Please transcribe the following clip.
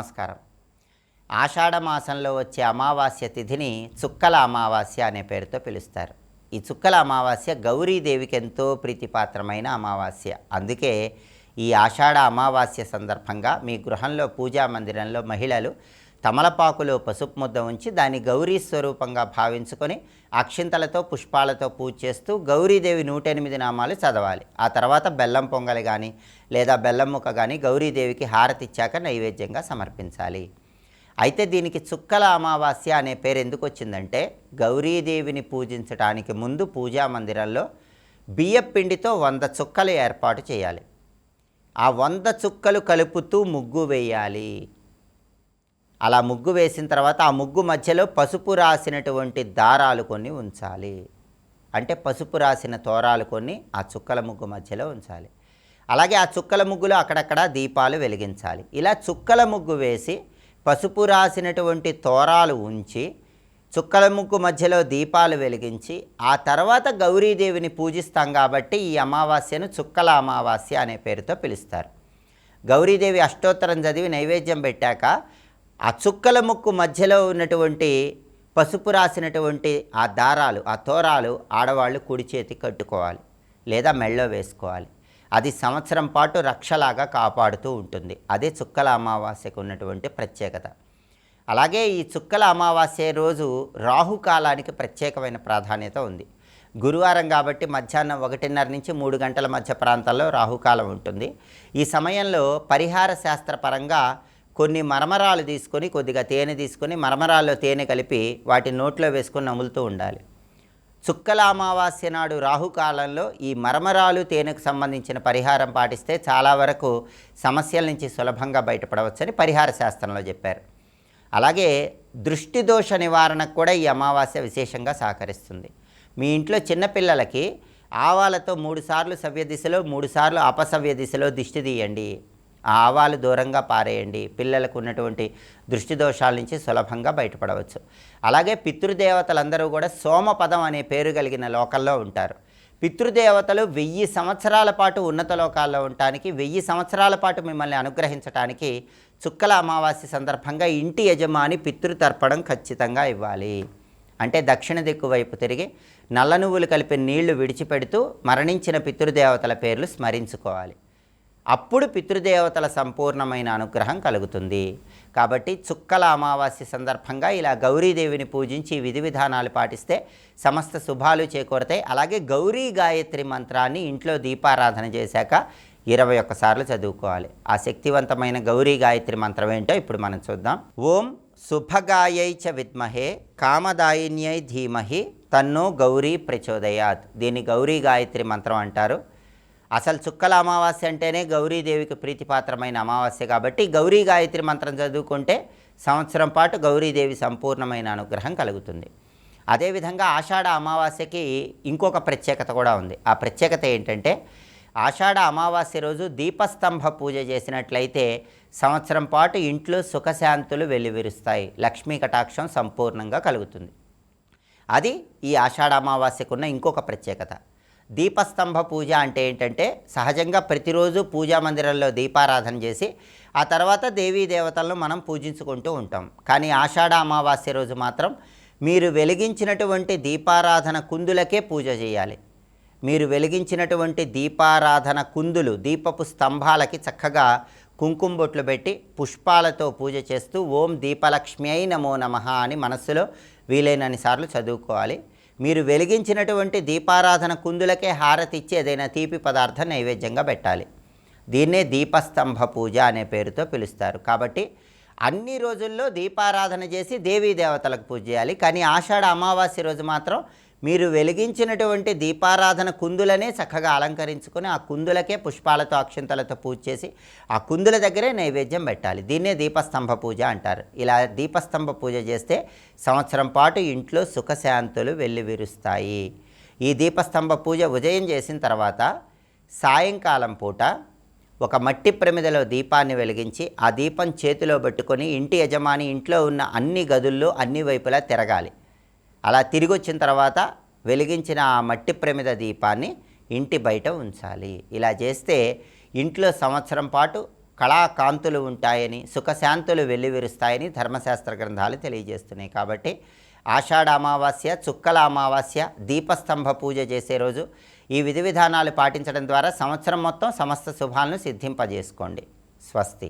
నమస్కారం. ఆషాఢ మాసంలో వచ్చే అమావాస్య తిథిని చుక్కల అమావాస్య అనే పేరుతో పిలుస్తారు. ఈ చుక్కల అమావాస్య గౌరీదేవికి ఎంతో ప్రీతిపాత్రమైన అమావాస్య. అందుకే ఈ ఆషాఢ అమావాస్య సందర్భంగా మీ గృహంలో పూజా మందిరంలో మహిళలు తమలపాకులో పసుపు ముద్ద ఉంచి దాన్ని గౌరీ స్వరూపంగా భావించుకొని అక్షింతలతో పుష్పాలతో పూజ చేస్తూ గౌరీదేవి నూట ఎనిమిది నామాలు చదవాలి. ఆ తర్వాత బెల్లం పొంగలి కానీ లేదా బెల్లం ముక్క కానీ గౌరీదేవికి హారతి ఇచ్చాక నైవేద్యంగా సమర్పించాలి. అయితే దీనికి చుక్కల అమావాస్య అనే పేరు ఎందుకు వచ్చిందంటే గౌరీదేవిని పూజించడానికి ముందు పూజా మందిరంలో బియ్యపిండితో వంద చుక్కలు ఏర్పాటు చేయాలి. ఆ వంద చుక్కలు కలుపుతూ ముగ్గు వేయాలి. అలా ముగ్గు వేసిన తర్వాత ఆ ముగ్గు మధ్యలో పసుపు రాసినటువంటి దారాలు కొన్ని ఉంచాలి. అంటే పసుపు రాసిన తోరాలు కొన్ని ఆ చుక్కల ముగ్గు మధ్యలో ఉంచాలి. అలాగే ఆ చుక్కల ముగ్గులో అక్కడక్కడ దీపాలు వెలిగించాలి. ఇలా చుక్కల ముగ్గు వేసి పసుపు రాసినటువంటి తోరాలు ఉంచి చుక్కల ముగ్గు మధ్యలో దీపాలు వెలిగించి ఆ తర్వాత గౌరీదేవిని పూజిస్తాం కాబట్టి ఈ అమావాస్యను చుక్కల అమావాస్య అనే పేరుతో పిలుస్తారు. గౌరీదేవి అష్టోత్తరం చదివి నైవేద్యం పెట్టాక ఆ చుక్కల ముక్కు మధ్యలో ఉన్నటువంటి పసుపు రాసినటువంటి ఆ దారాలు ఆ తోరాలు ఆడవాళ్ళు కుడి చేతి కట్టుకోవాలి లేదా మెళ్ళో వేసుకోవాలి. అది సంవత్సరం పాటు రక్షలాగా కాపాడుతూ ఉంటుంది. అదే చుక్కల అమావాస్యకు ఉన్నటువంటి ప్రత్యేకత. అలాగే ఈ చుక్కల అమావాస్య రోజు రాహుకాలానికి ప్రత్యేకమైన ప్రాధాన్యత ఉంది. గురువారం కాబట్టి మధ్యాహ్నం ఒకటిన్నర నుంచి మూడు గంటల మధ్య ప్రాంతాల్లో రాహుకాలం ఉంటుంది. ఈ సమయంలో పరిహార శాస్త్రపరంగా కొన్ని మరమరాలు తీసుకొని కొద్దిగా తేనె తీసుకొని మరమరాల్లో తేనె కలిపి వాటి నోట్లో వేసుకొని నములుతూ ఉండాలి. చుక్కల అమావాస్య నాడు రాహుకాలంలో ఈ మరమరాలు తేనెకు సంబంధించిన పరిహారం పాటిస్తే చాలా వరకు సమస్యల నుంచి సులభంగా బయటపడవచ్చని పరిహార శాస్త్రంలో చెప్పారు. అలాగే దృష్టి దోష నివారణకు కూడా ఈ అమావాస్య విశేషంగా సహకరిస్తుంది. మీ ఇంట్లో చిన్నపిల్లలకి ఆవాలతో మూడుసార్లు సవ్య దిశలో మూడుసార్లు అపసవ్య దిశలో దిష్టి తీయండి. ఆ ఆవాలు దూరంగా పారేయండి. పిల్లలకు ఉన్నటువంటి దృష్టి దోషాల నుంచి సులభంగా బయటపడవచ్చు. అలాగే పితృదేవతలందరూ కూడా సోమపదం అనే పేరు కలిగిన లోకల్లో ఉంటారు. పితృదేవతలు వెయ్యి సంవత్సరాల పాటు ఉన్నత లోకాల్లో ఉండటానికి వెయ్యి సంవత్సరాల పాటు మిమ్మల్ని అనుగ్రహించడానికి చుక్కల అమావాస్య సందర్భంగా ఇంటి యజమాని పితృతర్పణం ఖచ్చితంగా ఇవ్వాలి. అంటే దక్షిణ దిక్కు వైపు తిరిగి నల్ల నువ్వులు కలిపి నీళ్ళు విడిచిపెడుతూ మరణించిన పితృదేవతల పేర్లు స్మరించుకోవాలి. అప్పుడు పితృదేవతల సంపూర్ణమైన అనుగ్రహం కలుగుతుంది. కాబట్టి చుక్కల అమావాస్య సందర్భంగా ఇలా గౌరీదేవిని పూజించి విధి విధానాలు పాటిస్తే సమస్త శుభాలు చేకూరతాయి. అలాగే గౌరీ గాయత్రి మంత్రాన్ని ఇంట్లో దీపారాధన చేశాక ఇరవై ఒక్కసార్లు చదువుకోవాలి. ఆ శక్తివంతమైన గౌరీ గాయత్రి మంత్రం ఏంటో ఇప్పుడు మనం చూద్దాం. ఓం శుభగాయై చ విద్మహే కామదాయిన్యై ధీమహి తన్నో గౌరీ ప్రచోదయాత్. దీన్ని గౌరీ గాయత్రి మంత్రం అంటారు. అసలు చుక్కల అమావాస్య అంటేనే గౌరీదేవికి ప్రీతిపాత్రమైన అమావాస్య కాబట్టి గౌరీ గాయత్రి మంత్రం చదువుకుంటే సంవత్సరం పాటు గౌరీదేవి సంపూర్ణమైన అనుగ్రహం కలుగుతుంది. అదేవిధంగా ఆషాఢ అమావాస్యకి ఇంకొక ప్రత్యేకత కూడా ఉంది. ఆ ప్రత్యేకత ఏంటంటే ఆషాఢ అమావాస్య రోజు దీపస్తంభ పూజ చేసినట్లయితే సంవత్సరం పాటు ఇంట్లో సుఖశాంతులు వెల్లివిరుస్తాయి. లక్ష్మీ కటాక్షం సంపూర్ణంగా కలుగుతుంది. అది ఈ ఆషాఢ అమావాస్యకున్న ఇంకొక ప్రత్యేకత. దీపస్తంభ పూజ అంటే ఏంటంటే సహజంగా ప్రతిరోజు పూజా మందిరంలో దీపారాధన చేసి ఆ తర్వాత దేవీ దేవతలను మనం పూజించుకుంటూ ఉంటాం. కానీ ఆషాఢ అమావాస్య రోజు మాత్రం మీరు వెలిగించినటువంటి దీపారాధన కుందులకే పూజ చేయాలి. మీరు వెలిగించినటువంటి దీపారాధన కుందులు దీపపు స్తంభాలకి చక్కగా కుంకుమ బొట్లు పెట్టి పుష్పాలతో పూజ చేస్తూ ఓం దీపలక్ష్మి అయి నమో నమ అని మనస్సులో వీలైనన్ని సార్లు చదువుకోవాలి. మీరు వెలిగించినటువంటి దీపారాధన కుందులకే హారతి ఏదైనా తీపి పదార్థం నైవేద్యంగా పెట్టాలి. దీన్నే దీపస్తంభ పూజ అనే పేరుతో పిలుస్తారు. కాబట్టి అన్ని రోజుల్లో దీపారాధన చేసి దేవీ దేవతలకు పూజ చేయాలి. కానీ ఆషాఢ అమావాస్య రోజు మాత్రం మీరు వెలిగించినటువంటి దీపారాధన కుందులనే చక్కగా అలంకరించుకొని ఆ కుందులకే పుష్పాలతో అక్షంతలతో పూజ చేసి ఆ కుందుల దగ్గరే నైవేద్యం పెట్టాలి. దీన్నే దీపస్తంభ పూజ అంటారు. ఇలా దీపస్తంభ పూజ చేస్తే సంవత్సరం పాటు ఇంట్లో సుఖశాంతులు వెల్లివిరుస్తాయి. ఈ దీపస్తంభ పూజ ఉదయం చేసిన తర్వాత సాయంకాలం పూట ఒక మట్టి ప్రమిదలో దీపాన్ని వెలిగించి ఆ దీపం చేతిలో పెట్టుకొని ఇంటి యజమాని ఇంట్లో ఉన్న అన్ని గదుల్లో అన్ని వైపులా తిరగాలి. అలా తిరిగి వచ్చిన తర్వాత వెలిగించిన ఆ మట్టి ప్రమిద దీపాన్ని ఇంటి బయట ఉంచాలి. ఇలా చేస్తే ఇంట్లో సంవత్సరం పాటు కళాకాంతులు ఉంటాయని సుఖశాంతులు వెల్లివిరుస్తాయని ధర్మశాస్త్ర గ్రంథాలు తెలియజేస్తున్నాయి. కాబట్టి ఆషాఢ అమావాస్య చుక్కల అమావాస్య దీపస్తంభ పూజ చేసే రోజు ఈ విధి విధానాలు పాటించడం ద్వారా సంవత్సరం మొత్తం సమస్త శుభాలను సిద్ధింపజేసుకోండి. స్వస్తి.